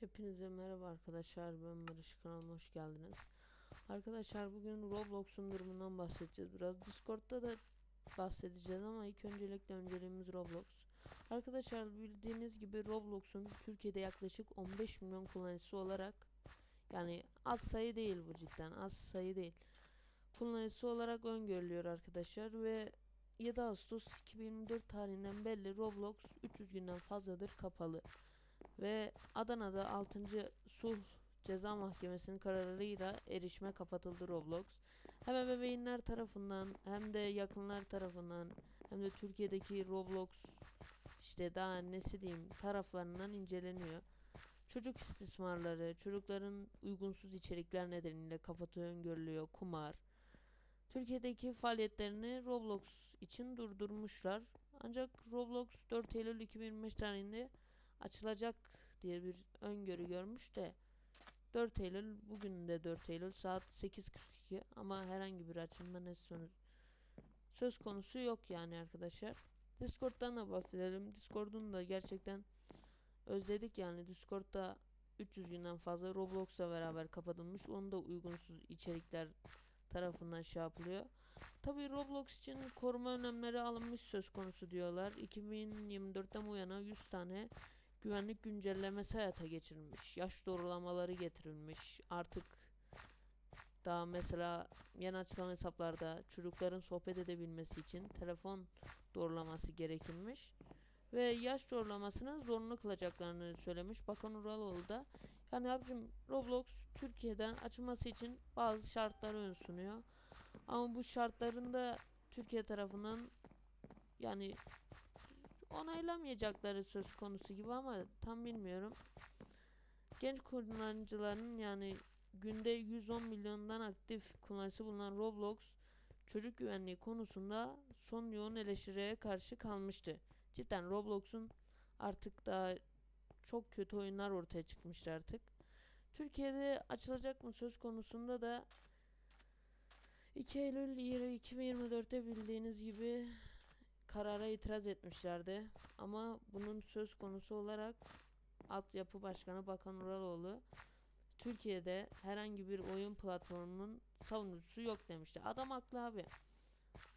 Hepinize merhaba arkadaşlar ben Barış kanalıma hoş geldiniz. Arkadaşlar bugün Roblox'un durumundan bahsedeceğiz. Biraz Discord'da da bahsedeceğiz ama ilk öncelikle önceliğimiz Roblox. Arkadaşlar bildiğiniz gibi Roblox'un Türkiye'de yaklaşık 15 milyon kullanıcısı olarak yani az sayı değil bu cidden az sayı değil. Kullanıcısı olarak öngörülüyor arkadaşlar ve 7 Ağustos 2024 tarihinden belli Roblox 300 günden fazladır kapalı ve Adana'da 6. Sulh Ceza Mahkemesi'nin kararıyla erişime kapatıldı Roblox. Hem ebeveynler tarafından hem de yakınlar tarafından hem de Türkiye'deki Roblox işte daha nesi diyeyim taraflarından inceleniyor. Çocuk istismarları, çocukların uygunsuz içerikler nedeniyle kapatı öngörülüyor, kumar. Türkiye'deki faaliyetlerini Roblox için durdurmuşlar. Ancak Roblox 4 Eylül 2025 tarihinde açılacak diye bir öngörü görmüş de 4 Eylül bugün de 4 Eylül saat 8.42 ama herhangi bir açılma ne sonuç söz konusu yok yani arkadaşlar. Discord'dan da bahsedelim. Discord'un da gerçekten özledik yani Discord'da 300 günden fazla Roblox'la beraber kapatılmış. Onu da uygunsuz içerikler tarafından şey yapılıyor. Tabi Roblox için koruma önlemleri alınmış söz konusu diyorlar. 2024'ten bu yana 100 tane güvenlik güncellemesi hayata geçirilmiş. Yaş doğrulamaları getirilmiş. Artık daha mesela yeni açılan hesaplarda çocukların sohbet edebilmesi için telefon doğrulaması gerekilmiş. Ve yaş doğrulamasını zorunlu kılacaklarını söylemiş Bakan Uraloğlu da. Yani abicim Roblox Türkiye'den açılması için bazı şartları ön sunuyor. Ama bu şartların da Türkiye tarafından yani onaylamayacakları söz konusu gibi ama tam bilmiyorum. Genç kullanıcıların yani günde 110 milyondan aktif kullanıcısı bulunan Roblox çocuk güvenliği konusunda son yoğun eleştiriye karşı kalmıştı. Cidden Roblox'un artık daha çok kötü oyunlar ortaya çıkmıştı artık. Türkiye'de açılacak mı söz konusunda da 2 Eylül 2024'te bildiğiniz gibi karara itiraz etmişlerdi. Ama bunun söz konusu olarak Altyapı Başkanı Bakan Uraloğlu Türkiye'de herhangi bir oyun platformunun savunucusu yok demişti. Adam haklı abi.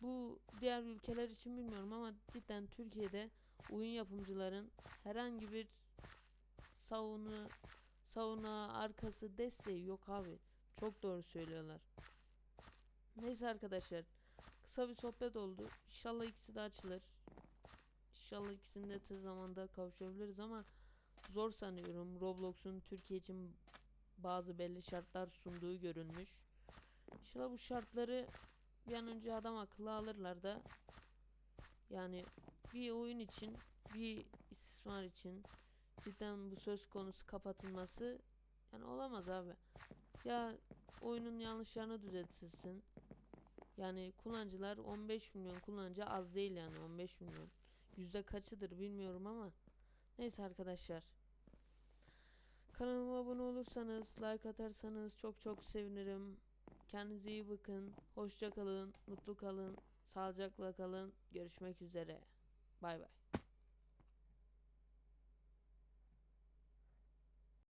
Bu diğer ülkeler için bilmiyorum ama cidden Türkiye'de oyun yapımcıların herhangi bir savunu savuna arkası desteği yok abi. Çok doğru söylüyorlar. Neyse arkadaşlar. Kısa bir sohbet oldu. İnşallah ikisi de açılır. İnşallah ikisini de tez zamanda kavuşabiliriz ama zor sanıyorum. Roblox'un Türkiye için bazı belli şartlar sunduğu görülmüş. İnşallah bu şartları bir an önce adam akıllı alırlar da yani bir oyun için bir istismar için cidden bu söz konusu kapatılması yani olamaz abi. Ya oyunun yanlışlarını düzeltilsin. Yani kullanıcılar 15 milyon kullanıcı az değil yani 15 milyon. Yüzde kaçıdır bilmiyorum ama. Neyse arkadaşlar. Kanalıma abone olursanız, like atarsanız çok çok sevinirim. Kendinize iyi bakın. Hoşça kalın, mutlu kalın, sağlıcakla kalın. Görüşmek üzere. Bay bay.